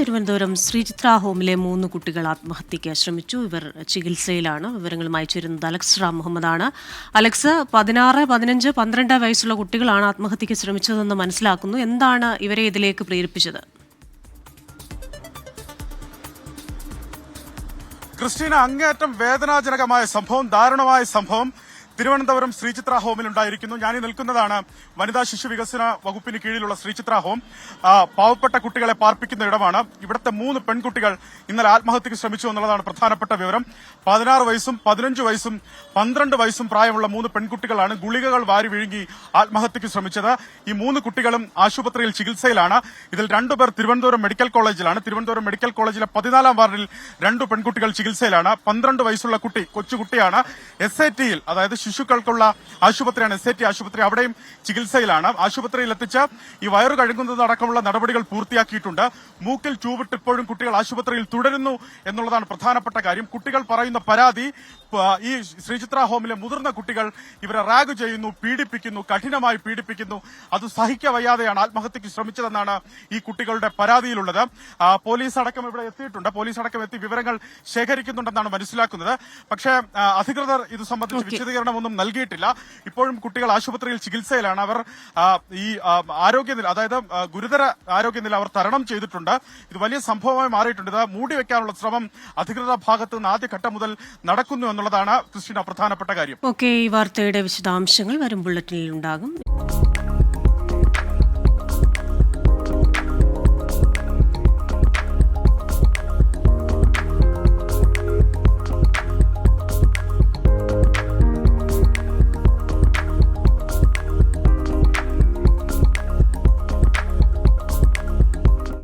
തിരുവനന്തപുരം ശ്രീചിത്ര ഹോമിലെ മൂന്ന് കുട്ടികൾ ആത്മഹത്യയ്ക്ക് ശ്രമിച്ചു. ഇവർ ചികിത്സയിലാണ്. വിവരങ്ങളുമായി ചേരുന്നത് അലക്സ് റാം മുഹമ്മദാണ്. അലക്സ് പതിനാറ് പതിനഞ്ച് പന്ത്രണ്ട് വയസ്സുള്ള കുട്ടികളാണ് ആത്മഹത്യയ്ക്ക് ശ്രമിച്ചതെന്ന് മനസ്സിലാക്കുന്നു. എന്താണ് ഇവരെ ഇതിലേക്ക് പ്രേരിപ്പിച്ചത്? ക്രിസ്റ്റീന അങ്ങേയറ്റം വേദനാജനകമായ സംഭവം ദാരുണമായ സംഭവം. തിരുവനന്തപുരം ശ്രീചിത്ര ഹോമിൽ ഉണ്ടായിരിക്കുന്നു. ഞാൻ നിൽക്കുന്നതാണ് വനിതാ ശിശു വികസന വകുപ്പിന് കീഴിലുള്ള ശ്രീചിത്ര ഹോം. പാവപ്പെട്ട കുട്ടികളെ പാർപ്പിക്കുന്ന ഇടമാണ്. ഇവിടുത്തെ മൂന്ന് പെൺകുട്ടികൾ ഇന്നലെ ആത്മഹത്യക്ക് ശ്രമിച്ചു എന്നുള്ളതാണ് പ്രധാനപ്പെട്ട വിവരം. പതിനാറ് വയസ്സും പതിനഞ്ച് വയസ്സും പന്ത്രണ്ട് വയസ്സും പ്രായമുള്ള മൂന്ന് പെൺകുട്ടികളാണ് ഗുളികകൾ വാരി വിഴുങ്ങി ആത്മഹത്യക്ക് ശ്രമിച്ചത്. ഈ മൂന്ന് കുട്ടികളും ആശുപത്രിയിൽ ചികിത്സയിലാണ്. ഇതിൽ രണ്ടുപേർ തിരുവനന്തപുരം മെഡിക്കൽ കോളേജിലാണ്. തിരുവനന്തപുരം മെഡിക്കൽ കോളേജിലെ പതിനാലാം വാർഡിൽ രണ്ടു പെൺകുട്ടികൾ ചികിത്സയിലാണ്. പന്ത്രണ്ട് വയസ്സുള്ള കുട്ടി കൊച്ചുകുട്ടിയാണ്. എസ് ഐ ടിയിൽ അതായത് ശിശുക്കൾക്കുള്ള ആശുപത്രിയാണ് എസ് എ ടി ആശുപത്രി. അവിടെയും ചികിത്സയിലാണ്. ആശുപത്രിയിൽ എത്തിച്ച് ഈ വയറു കഴുകുന്നതടക്കമുള്ള നടപടികൾ പൂർത്തിയാക്കിയിട്ടുണ്ട്. മൂക്കിൽ ചൂവിട്ട് ഇപ്പോഴും കുട്ടികൾ ആശുപത്രിയിൽ തുടരുന്നു എന്നുള്ളതാണ് പ്രധാനപ്പെട്ട കാര്യം. കുട്ടികൾ പറയുന്ന പരാതി ഈ ശ്രീചിത്ര ഹോമിലെ മുതിർന്ന കുട്ടികൾ ഇവരെ റാഗ് ചെയ്യുന്നു പീഡിപ്പിക്കുന്നു കഠിനമായി പീഡിപ്പിക്കുന്നു. അത് സഹിക്കവയ്യാതെയാണ് ആത്മഹത്യക്ക് ശ്രമിച്ചതെന്നാണ് ഈ കുട്ടികളുടെ പരാതിയിലുള്ളത്. പോലീസ് അടക്കം ഇവിടെ എത്തിയിട്ടുണ്ട്. പോലീസ് അടക്കം എത്തി വിവരങ്ങൾ ശേഖരിക്കുന്നുണ്ടെന്നാണ് മനസ്സിലാക്കുന്നത്. പക്ഷേ അധികൃതർ ഇത് സംബന്ധിച്ച് വിശദീകരണമൊന്നും നൽകിയിട്ടില്ല. ഇപ്പോഴും കുട്ടികൾ ആശുപത്രിയിൽ ചികിത്സയിലാണ്. അവർ ഈ ആരോഗ്യനില അതായത് ഗുരുതര ആരോഗ്യനില അവർ തരണം ചെയ്തിട്ടുണ്ട്. ഇത് വലിയ സംഭവമായി മാറിയിട്ടുണ്ട്. ഇത് മൂടി വെക്കാനുള്ള ശ്രമം അധികൃത ഭാഗത്ത് നിന്ന് ആദ്യഘട്ടം മുതൽ നടക്കുന്നു എന്നുള്ളതാണ് ക്രിസ്റ്റീന പ്രധാനപ്പെട്ട കാര്യം. ഓക്കെ ഈ വാർത്തയുടെ വിശദാംശങ്ങൾ വരും ബുള്ളറ്റിനിൽ ഉണ്ടാകും.